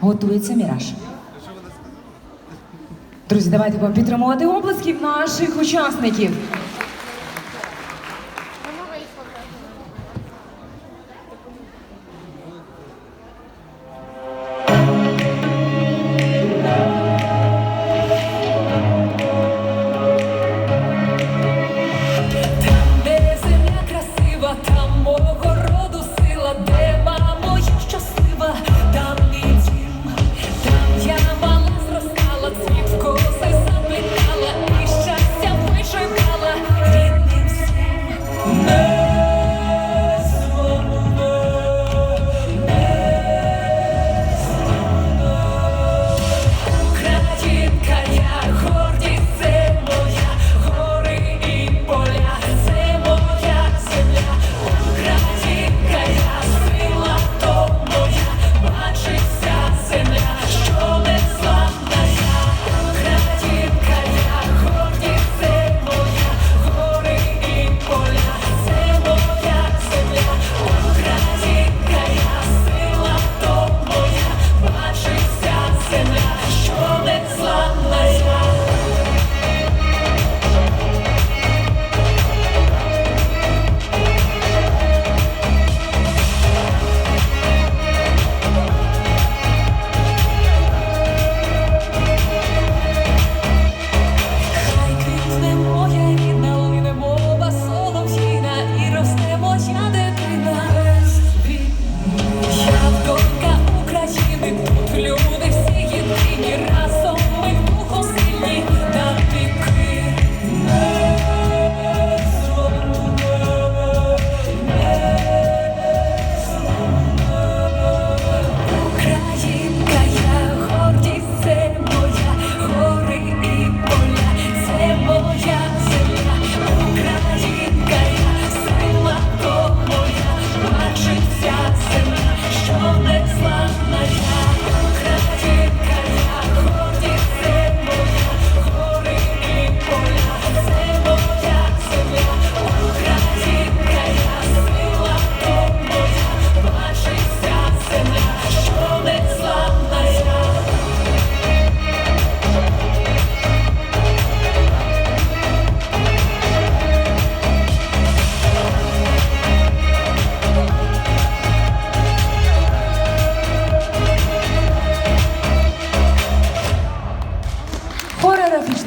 готується міраж. Друзі, давайте будемо підтримувати облисків наших учасників.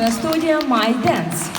the studio My Dance.